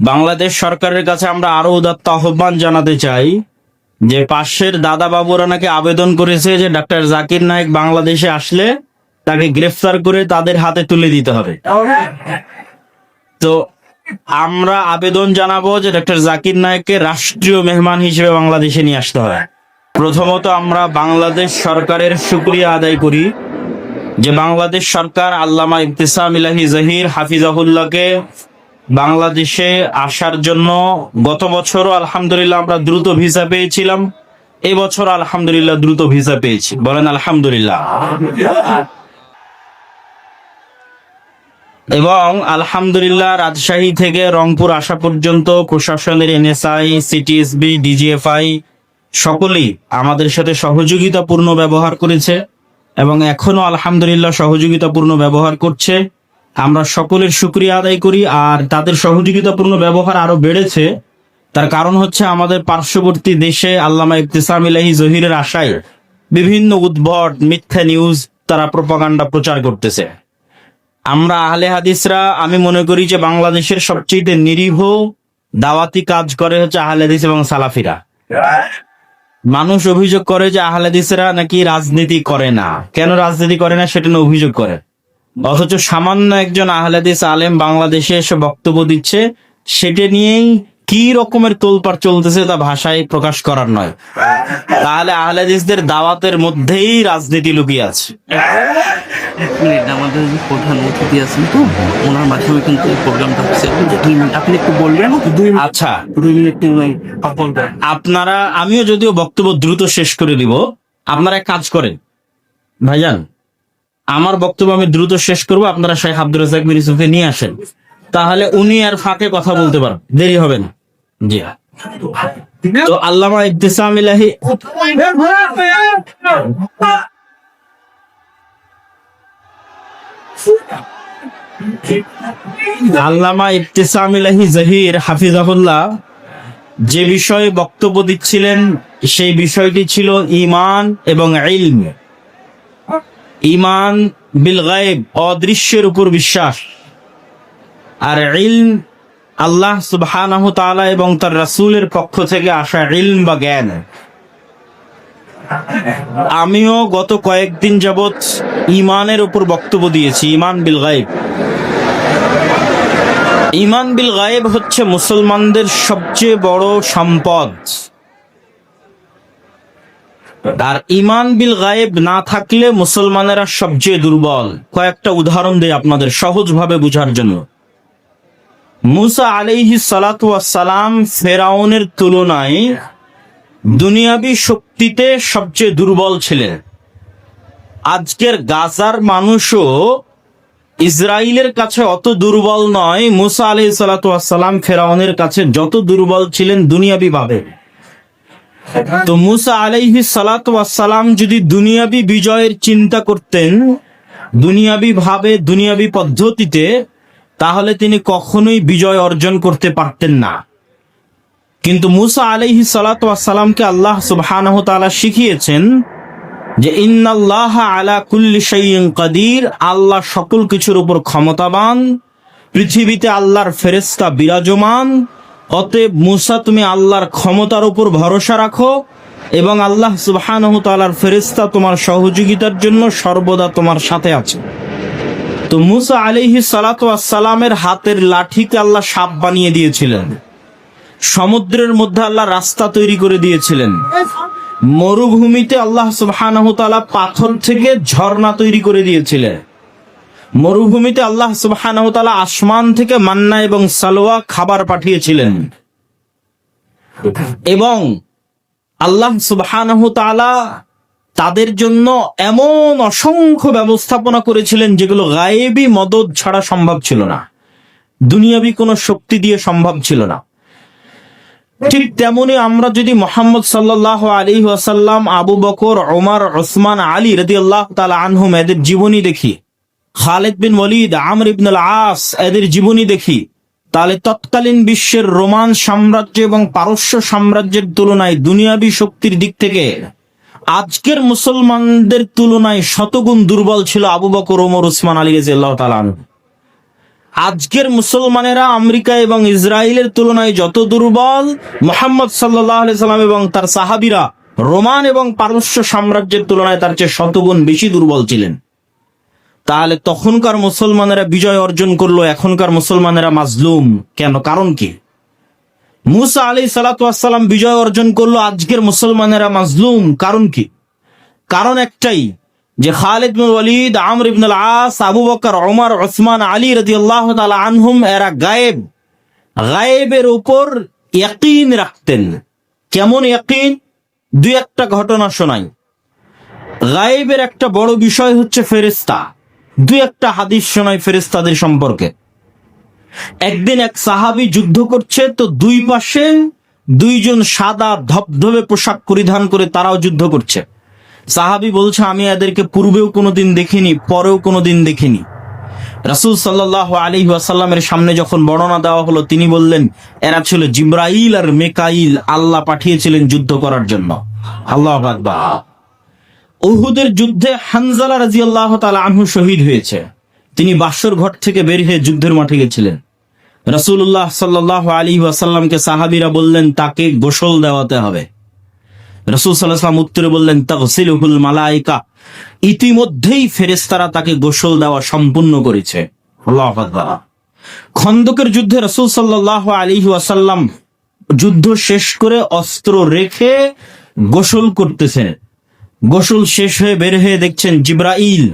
বাংলাদেশ সরকারের কাছে আমরা আরও উদাত্ত আহ্বান জানাতে চাই যে পাশের দাদা বাবুরা নাকি আবেদন করেছে যে ডাক্তার জাকির নায়েক বাংলাদেশে আসলে তাকে গ্রেফতার করে তাদের হাতে তুলে দিতে হবে। তো আমরা আবেদন জানাব যে ডক্টর জাকির নায়েককে রাষ্ট্রীয় মেহমান হিসেবে বাংলাদেশে নিয়ে আসতে হবে। প্রথমত আমরা বাংলাদেশ সরকারের শুক্রিয়া আদায় করি যে বাংলাদেশ সরকার আল্লামা ইবতিসাম ইলাহি জহির হাফিজাহুল্লাহকে বাংলাদেশে আসার জন্য গত বছরও আলহামদুলিল্লাহ আমরা দ্রুত ভিসা পেয়েছিলাম। এবছর আলহামদুলিল্লাহ দ্রুত ভিসা পেয়েছি। বলেন আলহামদুলিল্লাহ। এবং আলহামদুলিল্লাহ রাজশাহী থেকে রংপুর আসা পর্যন্ত প্রশাসনের এনএসআই, সিটিএসবি, ডিজিএফআই সকলেই আমাদের সাথে সহযোগিতাপূর্ণ ব্যবহার করেছে এবং এখনও আলহামদুলিল্লাহ সহযোগিতাপূর্ণ ব্যবহার করছে। আমরা সকলের শুক্রিয়া আদায় করি আর তাদের সহযোগিতাপূর্ণ ব্যবহার আরও বেড়েছে। তার কারণ হচ্ছে আমাদের পার্শ্ববর্তী দেশে আল্লামা ইবতিসাম ইলাহি জহিরের আশায় বিভিন্ন উদ্ভট মিথ্যা নিউজ তারা প্রপাগান্ডা প্রচার করতেছে। আমরা আহলে হাদিসরা, আমি মনে করি যে বাংলাদেশের সবচেয়ে নিরীহ দাওয়াতি কাজ করে হচ্ছে আহলে হাদিস এবং সালাফিরা। মানুষ অভিযোগ করে যে আহলে হাদিসরা নাকি রাজনীতি করে না। কেন রাজনীতি করে না? সেটা অভিযোগ করে। অথচ সামান্য একজন আহলাদিস আলেম বাংলাদেশে এসে বক্তব্য দিচ্ছে সেটা নিয়েই কি রকমের তোলপাড় চলতেছে তা ভাষায় প্রকাশ করার নয়। তাহলে আহলে হাদিসদের দাওয়াতের মধ্যেই রাজনীতি লুকিয়ে আছে। আমাদের প্রধান অতিথি আছেন তো ওনার মাধ্যমে কিন্তু এই প্রোগ্রামটা হচ্ছে। দুই মিনিট আপনি একটু বলবেন? আচ্ছা। দুই মিনিট আপনারা আমিও যদিও বক্তব্য দ্রুত শেষ করে দিব আপনারা এক কাজ করেন। ভাইজান আমার বক্তব্য আমি দ্রুত শেষ করব। আপনারা শেখ আব্দুল রাজাক বিন ইউসুফকে নিয়ে আসেন। তাহলে উনি আর ফাঁকে কথা বলতে পারেন দেরি হবে না। জি। তো আল্লামা ইবতিসাম ইলাহি আল্লামা ইবতিসাম ইলাহি জহির হাফিজাহুল্লাহ যে বিষয়ে বক্তব্য দিচ্ছিলেন, সেই বিষয়টি ছিল ঈমান এবং ইলম। ঈমান বিল গায়েব, অদৃশ্যের উপর বিশ্বাস। আর ইলম আল্লাহ তাআলা এবং তার রাসূলের পক্ষ থেকে আসা ইলম বা জ্ঞান। আমিও গত কয়েকদিন যাবৎ ঈমানের উপর বক্তব্য দিয়েছি, ইমান বিল গায়েব। ইমান বিল গায়েব হচ্ছে মুসলমানদের সবচেয়ে বড় সম্পদ। আর ইমান বিল গায়েব না থাকলে মুসলমানেরা সবচেয়ে দুর্বল। কয়েকটা উদাহরণ দেই আপনাদের সহজভাবে বোঝার জন্য। মুসা সালাতু সালাম ফেরাউনের তুলনায় দুনিয়াবি শক্তিতে সবচেয়ে দুর্বল ছিলেন। আজকের গাজার মানুষও ইসরায়েলের কাছে অত দুর্বল নয়, মুসা আলি সালাম ফেরাউনের কাছে যত দুর্বল ছিলেন দুনিয়াবি ভাবে। তো মুসা আলাইহি সালাম যদি দুনিয়াবি বিজয়ের চিন্তা করতেন, দুনিয়াবি ভাবে, দুনিয়াবি পদ্ধতিতে, তাহলে তিনি কখনোই বিজয় অর্জন করতে পারতেন না। কিন্তু মুসা আলাইহি সালামকে আল্লাহ সুবহানাহু তাআলা শিখিয়েছেন যে, ইন্নাল্লাহ আলা কুল্লি শাইইন কাদির, আল্লাহ সকল কিছুর উপর ক্ষমতাবান, পৃথিবীতে আল্লাহর ফেরেশতা বিরাজমান অতএব মুসা, তুমি আল্লাহর ক্ষমতার উপর ভরসা রাখো এবং আল্লাহ সুবহানাহু ফেরেশতা তোমার সহযোগিতার জন্য সর্বদা তোমার সাথে আছে। তো মুসা আলিহি সালাতু সালামের হাতের লাঠিকে আল্লাহ সাপ বানিয়ে দিয়েছিলেন। সমুদ্রের মধ্যে আল্লাহ রাস্তা তৈরি করে দিয়েছিলেন। মরুভূমিতে আল্লাহ সুবহানাহু তাআলা পাথর থেকে ঝর্ণা তৈরি করে দিয়েছিলেন। মরুভূমিতে আল্লাহ সুবহানাহু তাআলা আসমান থেকে মান্না এবং সালোয়া খাবার পাঠিয়েছিলেন। এবং আল্লাহ সুবহানাহু তাআলা তাদের জন্য এমন অসংখ্য ব্যবস্থাপনা করেছিলেন যেগুলো গায়েবী মদত ছাড়া সম্ভব ছিল না। দুনিয়াবি কোনো শক্তি দিয়ে সম্ভব ছিল না। ঠিক তেমনি আমরা যদি মোহাম্মদ সাল্লাহ আলী ওয়াসাল্লাম, আবু বকর, ওমার, ওসমান, আলী রদি আল্লাহ তালা আনহুম এদের জীবনী দেখি খালেদ বিন ওয়ালিদ, আমর ইবনুল আস এদের জীবনী দেখি। তাহলে তৎকালীন বিশ্বের রোমান সাম্রাজ্য এবং পারস্য সাম্রাজ্যের তুলনায় দুনিয়াবি শক্তির দিক থেকে আজকের মুসলমানদের তুলনায় শতগুণ দুর্বল ছিল আবু বকর, ওমর, উসমান, আলী রাজি আল্লাহ তালা আনহু। আজকের মুসলমানেরা আমেরিকা এবং ইসরায়েলের তুলনায় যত দুর্বল, মোহাম্মদ সাল্লাহ সাল্লাম এবং তার সাহাবিরা রোমান এবং পারস্য সাম্রাজ্যের তুলনায় তার চেয়ে শতগুণ বেশি দুর্বল ছিলেন। তাহলে তখনকার মুসলমানেরা বিজয় অর্জন করল, এখনকার মুসলমানেরা মাজলুম। কেন? কারণ কি? মুসা আলী সালাতাম বিজয় অর্জন করল, আজকের মুসলমানেরা মাজলুম। কারণ কি? কারণ একটাই, যে খালিদ বিন ওয়ালিদ, আমর ইবন আল আস আবু বকর ওমর ওসমান আলী রাদিয়াল্লাহু তাআলা আনহুম, এরা গায়েব। গায়েবের উপর ইয়াকিন রাখতেন। কেমন ইয়াকিন? দুই একটা ঘটনা শোনাই। গায়েবের একটা বড় বিষয় হচ্ছে ফেরেস্তা দুই একটা হাদিস শোনাই ফেরেস্তাদের সম্পর্কে। একদিন এক সাহাবী যুদ্ধ করছে, তো দুই পাশে দুইজন সাদা ধবধবে পোশাক পরিধান করে তারাও যুদ্ধ করছে। সাহাবি বলছে, আমি এদেরকে পূর্বেও কোনোদিন দেখিনি, পরেও কোনোদিন দেখিনি। রাসূল সাল্লাহ আলী ওয়াসাল্লামের সামনে যখন বর্ণনা দেওয়া হলো, তিনি বললেন, এরা ছিল জিব্রাইল আর মেকাইল, আল্লাহ পাঠিয়েছিলেন যুদ্ধ করার জন্য। আল্লাহ আকবার। উহুদের যুদ্ধে হানজালা রাজিয়াল্লাহ তাআলা আনহু শহীদ হয়েছে। তিনি বাসর ঘর থেকে বের হয়ে যুদ্ধের মাঠে গেছিলেন। রাসূলুল্লাহ সাল্লাহ আলী ওয়াসাল্লামকে সাহাবীরা বললেন, তাকে গোসল দেওয়াতে হবে। রসুল সাল্লাহাম উত্তরে বললেন তাকসিলুহুল মালাইকা। ইতিমধ্যেই ফেরেস্তারা তাকে গোসল দেওয়া সম্পূর্ণ করেছে। আল্লাহু খন্দকের যুদ্ধে রসুল সাল্লাহ আলী ওয়াসাল্লাম যুদ্ধ শেষ করে অস্ত্র রেখে গোসল করতেছেন। গোসল শেষ হয়ে বের হয়ে দেখছেন জিব্রাইল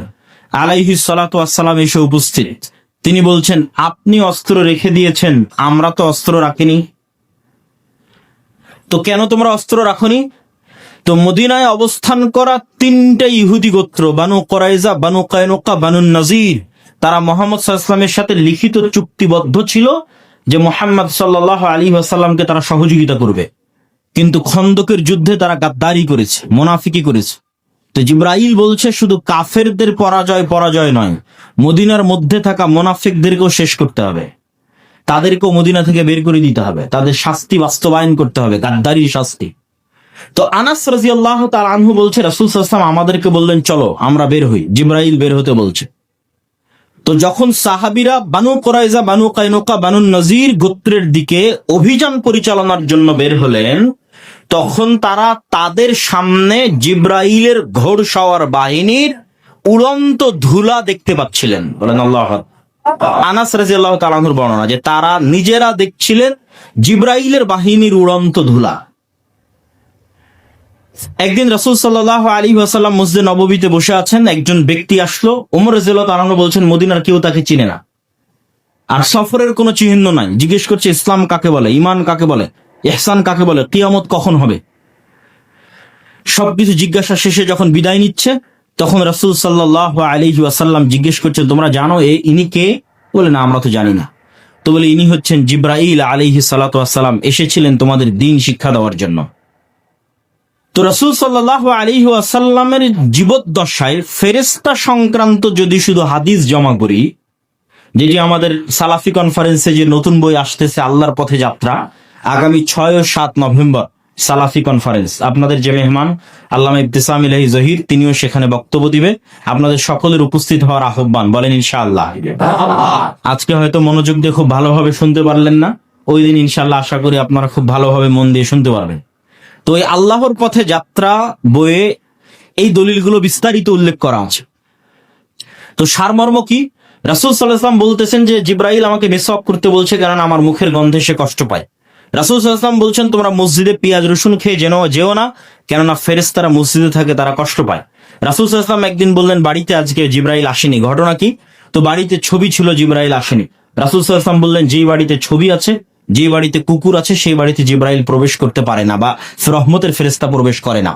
আলাইহি সালাতাম এসে উপস্থিত। তিনি বলছেন, আপনি অস্ত্র রেখে দিয়েছেন, আমরা তো অস্ত্র রাখিনি। তো কেন তোমরা অস্ত্র রাখনি? তো মদিনায় অবস্থান করা তিনটা ইহুদি গোত্র, বানু করাইজা বানু কায়নকা, বানু নাজির। তারা মোহাম্মদ সাল্লামের সাথে লিখিত চুক্তিবদ্ধ ছিল যে মোহাম্মদ সাল্লাহ আলী আসাল্লামকে তারা সহযোগিতা করবে। কিন্তু খন্দকের যুদ্ধে তারা গাদ্দারি করেছে, মোনাফিকি করেছে। তো জিব্রাইল বলছে, শুধু কাফেরদের পরাজয় পরাজয় নয়, মদিনার মধ্যে থাকা মোনাফিকদেরকেও শেষ করতে হবে। তাদেরকেও মদিনা থেকে বের করে দিতে হবে। তাদের শাস্তি বাস্তবায়ন করতে হবে, গাদ্দারির শাস্তি। তো আনাস রাজি আল্লাহ তার আনহু বলছে, রাসুল সাল্লাম আমাদেরকে বললেন, চলো, আমরা বের হই। জিব্রাইল বের হতে বলছে। তো যখন সাহাবিরা বানু কোরাইজা বানু কাইনুকা, বানু নজির গোত্রের দিকে অভিযান পরিচালনার জন্য বের হলেন তখন তারা তাদের সামনে জিব্রাইলের ঘোর সওয়ার বাহিনীর উড়ন্ত ধুলা দেখতে পাচ্ছিলেন। বলেন আল্লাহ আনাস রাজি আল্লাহ তালাহুর বর্ণনা যে তারা নিজেরা দেখছিলেন জিব্রাইলের বাহিনীর উড়ন্ত ধুলা। একদিন রাসুল সাল্লাহ আলী ওয়াসাল্লাম মসজিদে নববীতে বসে আছেন, একজন ব্যক্তি আসলো ওমর রাজিয়াল্লাহ তালাহু বলছেন, মদিনার কেউ তাকে চিনে না। আর সফরের কোনো চিহ্ন নাই। জিজ্ঞেস করছে, ইসলাম কাকে বলে? ইমান কাকে বলে? এহসান কাকে বলে? কিয়ামত কখন হবে? সবকিছু জিজ্ঞাসা শেষে যখন বিদায় নিচ্ছে, তখন রাসুল সাল্লাহ আলী ওয়াসাল্লাম জিজ্ঞেস করছে তোমরা জানো এ ইনি কে? বলে, না, আমরা তো জানি না। তো বলে, ইনি হচ্ছেন জিব্রাইল আলিহি সালাতাম এসেছিলেন তোমাদের দিন শিক্ষা দেওয়ার জন্য। তো রসুল সাল্লাহ আলী আসাল্লামের জীবদ্দশায় ফেরেস্তা সংক্রান্ত যদি শুধু হাদিস জমা করি যেটি আমাদের সালাফি কনফারেন্সে যে নতুন বই আসতেছে, আল্লাহর পথে যাত্রা আগামী ছয় ও সাত নভেম্বর সালাফি কনফারেন্স আপনাদের যে মেহমান, আল্লামা ইবতিসাম ইলাহি জহির, তিনিও সেখানে বক্তব্য দিবে। আপনাদের সকলের উপস্থিত হওয়ার আহ্বান, বলেন ইনশাআল্লাহ। আজকে হয়তো মনোযোগ দিয়ে খুব ভালোভাবে শুনতে পারলেন না। ওই দিন ইনশাআল্লাহ আশা করি আপনারা খুব ভালোভাবে মন দিয়ে শুনতে পারবেন। তো এই আল্লাহর পথে যাত্রা বইয়ে এই দলিলগুলো বিস্তারিত উল্লেখ করা আছে। তো সারমর্ম কি? রাসুল সাল্লাহাম বলতেছেন যে জিব্রাইল আমাকে মেসওয়াক করতে বলছে কারণ আমার মুখের গন্ধে সে কষ্ট পায়। রাসুল সাল্লাহাম বলছেন, তোমরা মসজিদে পেঁয়াজ, রসুন খেয়ে যেন, যেও না, কেননা ফেরেস্তারা মসজিদে থাকে, তারা কষ্ট পায়। রাসুল সাল্লাহাম একদিন বললেন, বাড়িতে আজকে জিব্রাইল আসেনি, ঘটনা কি? তো বাড়িতে ছবি ছিল, জিব্রাইল আসেনি। রাসুল সাল্লাহাম বললেন, যেই বাড়িতে ছবি আছে যে বাড়িতে কুকুর আছে, সেই বাড়িতে জিব্রাইল প্রবেশ করতে পারে না বা রহমতের ফেরেস্তা প্রবেশ করে না।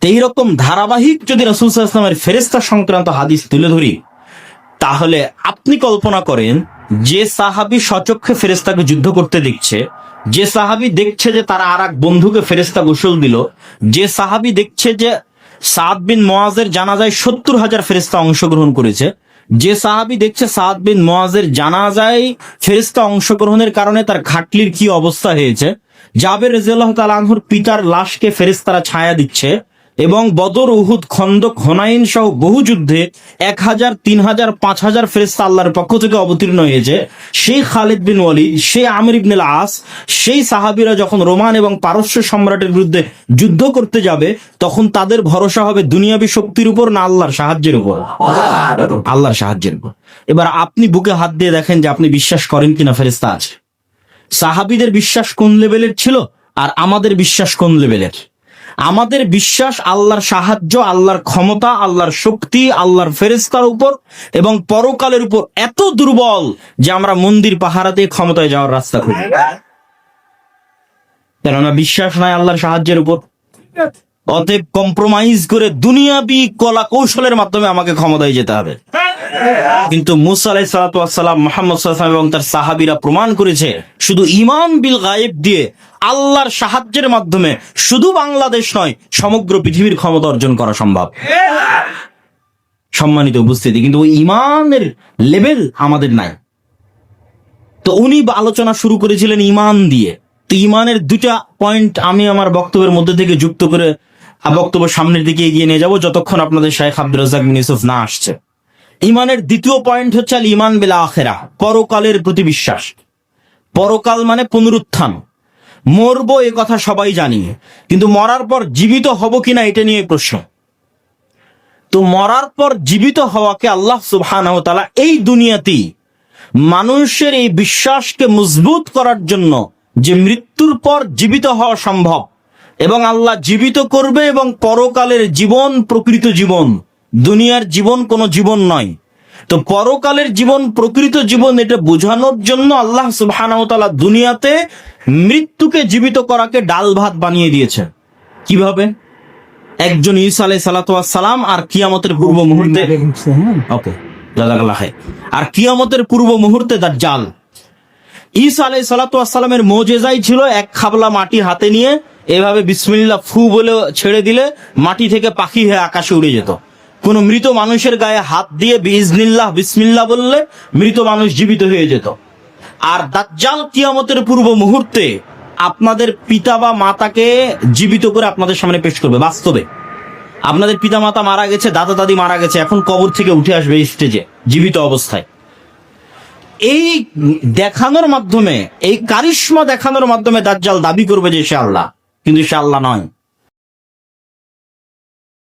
তো এইরকম ধারাবাহিক যদি রাসুল সাল্লামের ফেরেস্তা সংক্রান্ত হাদিস তুলে ধরি, তাহলে আপনি কল্পনা করেন, যে সাহাবি সচক্ষে ফেরেস্তাকে যুদ্ধ করতে দেখছে যে সাহাবি দেখছে যে তারা আর এক বন্ধুকে ফেরেস্তা গোসল দিল, যে সাহাবি দেখছে যে সাদ বিন মোয়াজের জানাজায় সত্তর হাজার ফেরিস্তা অংশগ্রহণ করেছে, যে সাহাবি দেখছে সাদ বিন মোয়াজের জানাজায় ফেরেস্তা অংশগ্রহণের কারণে তার খাটলির কি অবস্থা হয়েছে, জাবের রেজাল্লাহ তালাহুর পিতার লাশকে ফেরিস্তারা ছায়া দিচ্ছে এবং বদর উহুদ খন্দক হোনাইন সহ বহু যুদ্ধে এক হাজার, তিন হাজার, পাঁচ হাজার ফেরেস্তা আল্লাহর পক্ষ থেকে অবতীর্ণ হয়েছে। সেই খালিদ বিন ওয়ালি, সেই আমির ইবনুল আস, সেই সাহাবিরা যখন রোমান এবং পারস্য সম্রাটের বিরুদ্ধে যুদ্ধ করতে যাবে, তখন তাদের ভরসা হবে দুনিয়াবি শক্তির উপর না আল্লাহর সাহায্যের উপর? আল্লাহর সাহায্যের উপর। এবার আপনি বুকে হাত দিয়ে দেখেন যে আপনি বিশ্বাস করেন কিনা ফেরেস্তা আছে। সাহাবিদের বিশ্বাস কোন লেভেলের ছিল? আর আমাদের বিশ্বাস কোন লেভেলের আমাদের বিশ্বাস আল্লাহর সাহায্য, আল্লাহর ক্ষমতা, আল্লাহর শক্তি, আল্লাহর ফেরেস্তার উপর এবং পরকালের উপর এত দুর্বল যে আমরা মন্দির পাহারা দিয়ে ক্ষমতায় যাওয়ার রাস্তা খুঁজি। কেননা বিশ্বাস নাই আল্লাহর সাহায্যের উপর? অতএব কম্প্রোমাইজ করে দুনিয়াবি কলা কৌশলের মাধ্যমে আমাকে ক্ষমতায় যেতে হবে। কিন্তু মুসা আলাই মোহাম্মদ সাল্লাম এবং তার সাহাবিরা প্রমাণ করেছে, শুধু ইমান বিল গায়েব দিয়ে আল্লাহর সাহায্যের মাধ্যমে শুধু বাংলাদেশ নয়, সমগ্র পৃথিবীর ক্ষমতা অর্জন করা সম্ভব। সম্মানিত উপস্থিতি, কিন্তু ওই ইমানের লেভেল আমাদের নাই। তো উনি আলোচনা শুরু করেছিলেন ইমান দিয়ে। তো ইমানের দুটা পয়েন্ট আমি আমার বক্তব্যের মধ্যে থেকে যুক্ত করে বক্তব্য সামনের দিকে এগিয়ে নিয়ে যাব, যতক্ষণ আপনাদের শাহেখ আব্দুল রাজাক ইউসুফ না আসছে। ইমানের দ্বিতীয় পয়েন্ট হচ্ছে আল ইমান বেলা আখেরা, পরকালের প্রতি বিশ্বাস। পরকাল মানে পুনরুত্থান। মরবো এ কথা সবাই জানি, কিন্তু মরার পর জীবিত হব কিনা এটা নিয়ে প্রশ্ন। তো মরার পর জীবিত হওয়াকে আল্লাহ সুবহানাহু এই দুনিয়াতেই মানুষের এই বিশ্বাসকে মজবুত করার জন্য যে মৃত্যুর পর জীবিত হওয়া সম্ভব, এবং আল্লাহ জীবিত করবে এবং পরকালের জীবন, প্রকৃত জীবন দুনিয়ার জীবন কোনো জীবন নয়। তো পরকালের জীবন, প্রকৃত জীবন, এটা বোঝানোর জন্য আল্লাহ তাআলা দুনিয়াতে মৃত্যুকে জীবিত করাকে ডাল ভাত বানিয়ে দিয়েছে। কীভাবে? একজন ঈসা আলাই সালাম আর কিয়ামতের পূর্ব মুহূর্তে ওকে। আর কিয়ামতের পূর্ব মুহূর্তে দাজ্জাল। ঈসা আলাই সালাতামের মোজেজাই ছিল এক খাবলা মাটি হাতে নিয়ে এভাবে বিসমিল্লাহ ফু বলে ছেড়ে দিলে মাটি থেকে পাখি হয়ে আকাশে উড়ে যেত। কোন মৃত মানুষের গায়ে হাত দিয়ে বিজনিল্লাহ বিসমিল্লাহ বললে মৃত মানুষ জীবিত হয়ে যেত। আর দাজ্জাল কিয়ামতের পূর্ব মুহূর্তে আপনাদের পিতা বা মাতাকে জীবিত করে আপনাদের সামনে পেশ করবে, বাস্তবে। আপনাদের পিতা মাতা মারা গেছে, দাদা দাদি মারা গেছে, এখন কবর থেকে উঠে আসবে স্টেজে জীবিত অবস্থায়। এই দেখানোর মাধ্যমে, এই কারিশ্মা দেখানোর মাধ্যমে দাজ্জাল দাবি করবে যে সে আল্লাহ, কিন্তু সে আল্লাহ নয়।